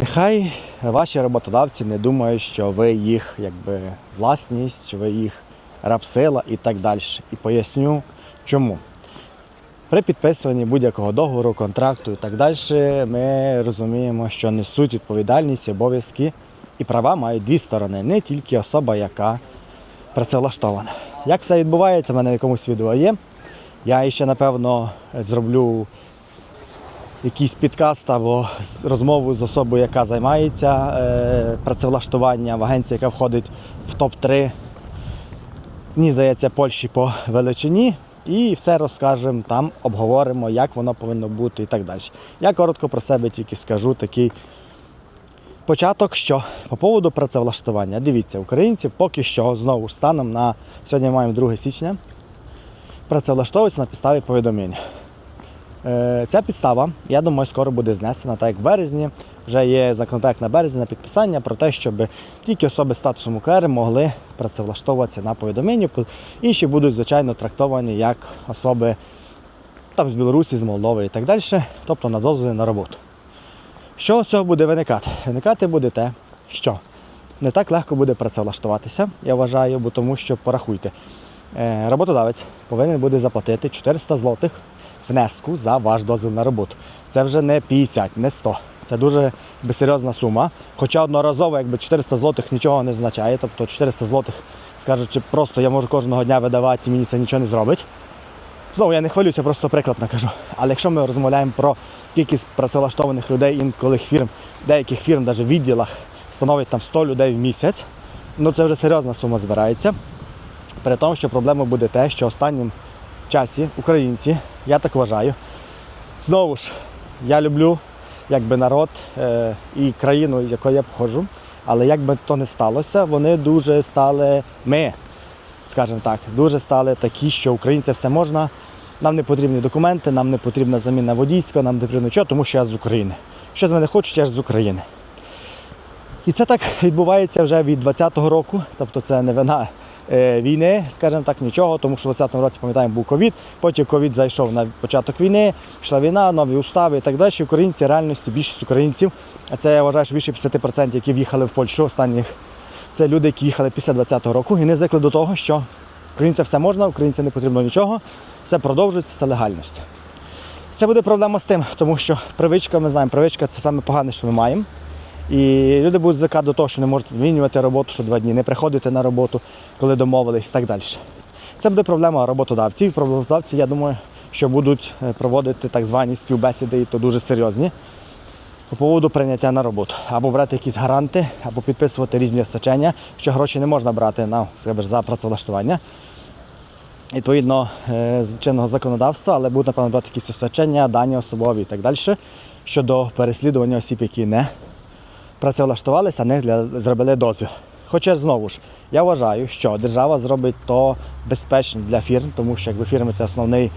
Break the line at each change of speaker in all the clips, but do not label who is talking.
Нехай ваші роботодавці не думають, що ви їх якби власність, що ви їх рабсила і так далі. І поясню чому. При підписуванні будь-якого договору, контракту і так далі, ми розуміємо, що несуть відповідальність, обов'язки і права мають дві сторони, не тільки особа, яка працевлаштована. Як все відбувається, в мене якомусь відео є. Я ще, напевно, зроблю якийсь підкаст або розмову з особою, яка займається е, працевлаштуванням в яка входить в топ-3, мені здається, Польщі по величині. І все розкажемо там, обговоримо, як воно повинно бути і так далі. Я коротко про себе тільки скажу такий початок, що по поводу працевлаштування. Дивіться, українці поки що знову ж станом на сьогодні маємо 2 січня, працевлаштовуються на підставі повідомлення. Е, Ця підстава, я думаю, скоро буде знесена, так як в березні вже є законопроект на березні на підписання про те, щоб тільки особи з статусом УКР могли працевлаштовуватися на повідомлення. Інші будуть, звичайно, трактовані як особи там, з Білорусі, з Молдови і так далі, тобто на дозволи на роботу. Що з цього буде виникати? Виникати буде те, що не так легко буде працевлаштуватися, я вважаю, бо тому що порахуйте, е, роботодавець повинен буде заплатити 400 злотих внеску за ваш дозвіл на роботу. Це вже не 50, не 100. Це дуже серйозна сума. Хоча одноразово, якби 400 злотих нічого не означає, тобто 400 злотих, скажучи, просто я можу кожного дня видавати і мені це нічого не зробить. Знову я не хвалюся, просто приклад накажу. Але якщо ми розмовляємо про кількість працевлаштованих людей інколи фірм, деяких фірм, навіть в відділах, становить там 100 людей в місяць, ну це вже серйозна сума збирається. При тому, що проблема буде те, що останнім часі українці, я так вважаю, знову ж, я люблю якби народ е, і країну, якої я походжу, але як би то не сталося, вони дуже стали ми, скажімо так, дуже стали такі, що українцям все можна. Нам не потрібні документи, нам не потрібна заміна водійська, нам не потрібно нічого, тому що я з України. Що з мене хочуть, я ж з України. І це так відбувається вже від 20-го року, тобто це не вина війни, скажімо так, нічого, тому що в 20-му році, пам'ятаємо, був ковід, потім ковід зайшов на початок війни, пішла війна, нові устави і так далі. Українці, реальності, більшість українців, а це я вважаю, що більше 50%, які в'їхали в Польщу останніх, це люди, які їхали після 20-го року і не звикли до того, що українцям все можна, українцям не потрібно нічого, все продовжується, це легальність. Це буде проблема з тим, тому що привичка, ми знаємо, привичка це саме погане, що ми маємо. І люди будуть звикати до того, що не можуть змінювати роботу, що два дні не приходити на роботу, коли домовились і так далі. Це буде проблема роботодавців. Роботодавці, я думаю, що будуть е, проводити так звані співбесіди, і то дуже серйозні, по поводу прийняття на роботу. Або брати якісь гаранти, або підписувати різні освячення, що гроші не можна брати на, скажімо, за працевлаштування. Відповідно е, з чинного законодавства, але будуть, напевно, брати якісь освячення, дані особові і так далі щодо переслідування осіб, які не працевлаштувалися, не для, зробили дозвіл. Хоча знову ж, я вважаю, що держава зробить то безпечно для фірм, тому що якби фірми це основний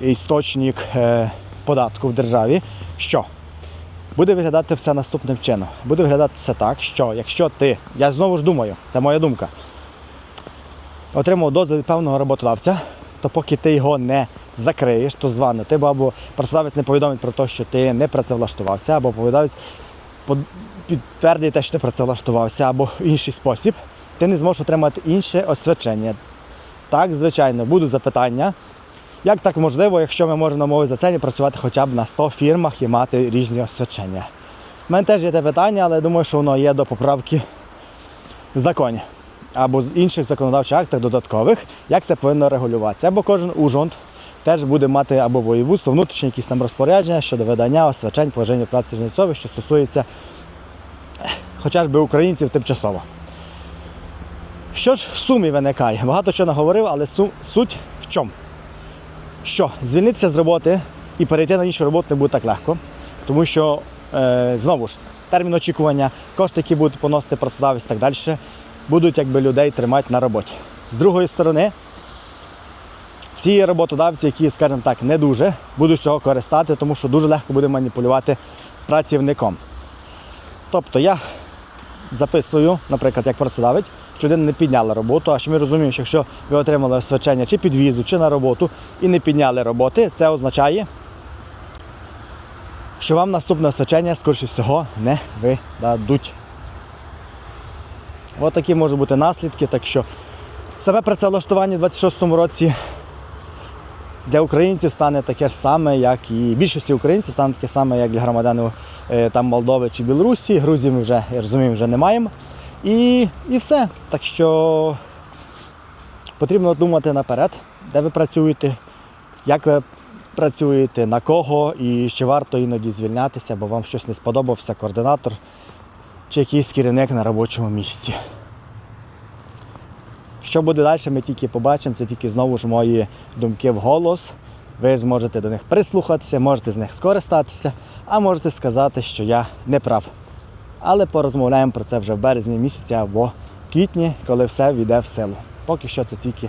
істочник е, податку в державі. Що буде виглядати все наступним чином. Буде виглядати все так, що якщо ти, я знову ж думаю, це моя думка, отримав дозвіл від певного роботодавця, то поки ти його не закриєш, то звано тебе або працедавець не повідомить про те, що ти не працевлаштувався, або повідомець підтвердить те, що ти працевлаштувався, або інший спосіб, ти не зможеш отримати інше освячення. Так, звичайно, будуть запитання. Як так можливо, якщо ми можемо на мові за це працювати хоча б на 100 фірмах і мати різні освячення? У мене теж є те питання, але я думаю, що воно є до поправки в законі або з інших законодавчих актах додаткових, як це повинно регулюватися. Або кожен ужонт теж буде мати або воєвудство, внутрішні якісь там розпорядження щодо видання освячень, положення праці жнецових, що стосується хоча б українців тимчасово. Що ж в сумі виникає? Багато чого наговорив, але су- суть в чому? Що звільнитися з роботи і перейти на іншу роботу не буде так легко, тому що е, знову ж термін очікування, кошти, які будуть поносити працедавець і так далі, будуть якби людей тримати на роботі. З другої сторони, всі роботодавці, які, скажімо так, не дуже, будуть цього користати, тому що дуже легко буде маніпулювати працівником. Тобто я записую, наприклад, як працедавець, що людина не підняла роботу, а що ми розуміємо, що якщо ви отримали освячення чи підвізу, чи на роботу і не підняли роботи, це означає, що вам наступне освячення, скоріше всього, не видадуть. От такі можуть бути наслідки. Так що саме працевлаштування в 26-му році для українців стане таке ж саме, як і більшості українців стане таке саме, як для громадянів е, там Молдови чи Білорусі. Грузії ми вже, я розумію, вже не маємо. І, і все. Так що потрібно думати наперед, де ви працюєте, як ви працюєте, на кого і чи варто іноді звільнятися, бо вам щось не сподобався координатор чи якийсь керівник на робочому місці. Що буде далі, ми тільки побачимо, це тільки знову ж мої думки в голос. Ви зможете до них прислухатися, можете з них скористатися, а можете сказати, що я не прав. Але порозмовляємо про це вже в березні місяці або квітні, коли все війде в силу. Поки що це тільки